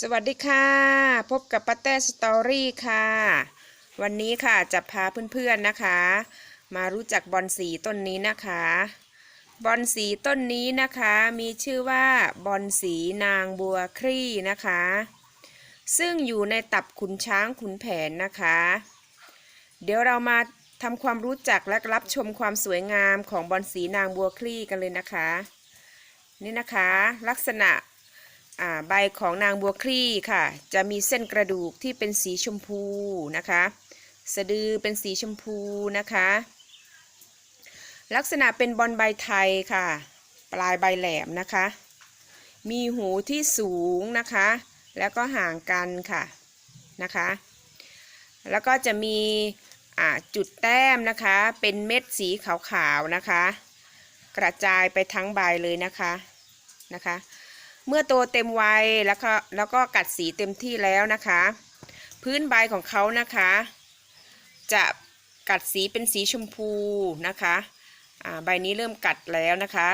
สวัสดีค่ะ พบกับป้าแต้สตอรี่ค่ะ วันนี้ค่ะจะพาเพื่อนๆนะคะ มารู้จักบอนสีต้นนี้นะคะ บอนสีต้นนี้นะคะมีชื่อว่าบอนสีนางบัวคลี่นะคะ ซึ่งอยู่ในตับขุนช้างขุนแผนนะคะ เดี๋ยวเรามาทำความรู้จักและรับชมความสวยงามของบอนสีนางบัวคลี่กันเลยนะคะ นี่นะคะ ลักษณะ ใบของนางบัวคลี่ค่ะ จะมีเส้นกระดูกที่เป็นสีชมพูนะคะ สะดือเป็นสีชมพูนะคะ ลักษณะเป็นบอลใบไทยค่ะ ปลายใบแหลมนะคะ มีหูที่สูงนะคะ แล้วก็ห่างกันค่ะนะคะ แล้วก็จะมีจุดแต้มนะคะเป็นเม็ดสีขาวๆนะคะ กระจายไปทั้งใบเลยนะคะนะคะ เมื่อโตเต็มวัยแล้วก็แล้วก็กัดสีเต็มที่แล้วนะคะ พื้นใบของเขานะคะ จะกัดสีเป็นสีชมพูนะคะใบนี้เริ่มกัดแล้วนะคะ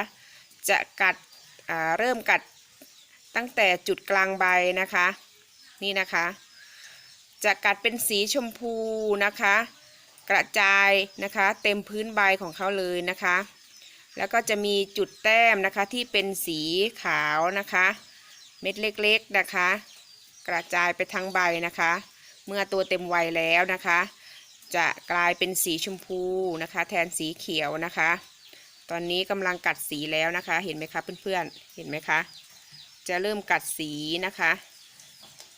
จะกัดเริ่มกัดตั้งแต่จุดกลางใบนะคะ นี่นะคะ จะกัดเป็นสีชมพูนะคะ กระจายนะคะ เต็มพื้นใบของเขาเลยนะคะ แล้วก็จะมีจุดแต้มนะคะที่เป็นสีขาวนะคะ เม็ดเล็กๆนะคะ กระจายไปทั้งใบนะคะ เมื่อตัวเต็มวัยแล้วนะคะ จะกลายเป็นสีชมพูนะคะ แทนสีเขียวนะคะ ตอนนี้กำลังกัดสีแล้วนะคะ เห็นไหมคะเพื่อนๆเห็นไหมคะ จะเริ่มกัดสีนะคะ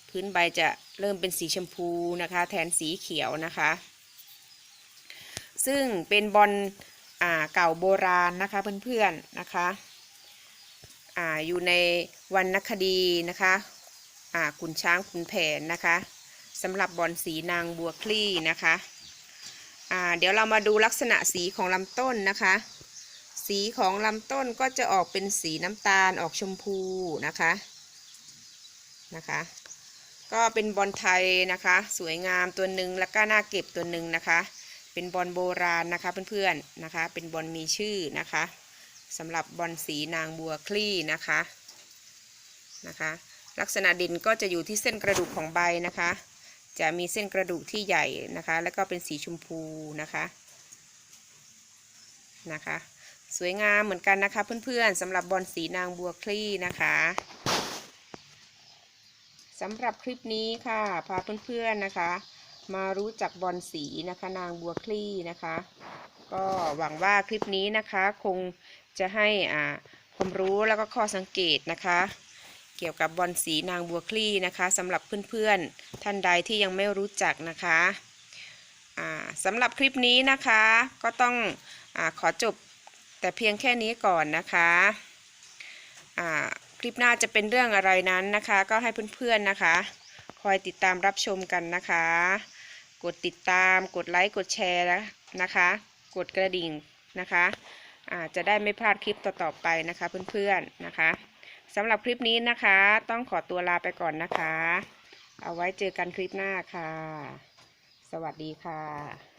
พื้นใบจะเริ่มเป็นสีชมพูนะคะ แทนสีเขียวนะคะ ซึ่งเป็นบอล อ่าเก่าโบราณนะคะเพื่อนๆนะคะอ่าอยู่ในวรรณคดีนะคะอ่าขุนช้างขุนแผนนะคะสำหรับบอนสีนางบัวคลี่นะคะอ่าเดี๋ยวเรามาดูลักษณะสีของลำต้นนะคะ สีของลำต้นก็จะออกเป็นสีน้ำตาลออกชมพูนะคะนะคะก็เป็นบอลไทยนะคะ สวยงามตัวหนึ่งแล้วก็น่าเก็บตัวหนึ่งนะคะ เป็นบอลโบราณนะคะเพื่อนๆนะคะ เป็นบอลมีชื่อนะคะสำหรับบอลสีนางบัวคลี่นะคะนะคะ ลักษณะเด่นก็จะอยู่ที่เส้นกระดูกของใบนะคะ จะมีเส้นกระดูกที่ใหญ่นะคะ แล้วก็เป็นสีชมพูนะคะนะคะ สวยงามเหมือนกันนะคะเพื่อนๆสำหรับบอลสีนางบัวคลี่นะคะสำหรับคลิปนี้ค่ะพาเพื่อนๆนะคะ มารู้จักบอลสีนะคะนางบัวคลี่นะคะ ก็หวังว่าคลิปนี้นะคะคงจะให้อ่าความรู้แล้วก็ข้อสังเกตนะคะ เกี่ยวกับบอลสีนางบัวคลี่นะคะสำหรับเพื่อนๆท่านใดที่ยังไม่รู้จักนะคะสำหรับคลิปนี้นะคะก็ต้องอขอจบแต่เพียงแค่นี้ก่อนนะคะคลิปหน้าจะเป็นเรื่องอะไรนั้นนะคะ ก็ให้เพื่อนๆนะคะ คอยติดตามรับชมกันนะคะ กดติดตามกดไลค์กดแชร์นะคะ กดกระดิ่งนะคะอาจะได้ไม่พลาดคลิปต่อๆไปนะคะเพื่อนๆนะคะสำหรับคลิปนี้นะคะ ต้องขอตัวลาไปก่อนนะคะ เอาไว้เจอกันคลิปหน้าค่ะ สวัสดีค่ะ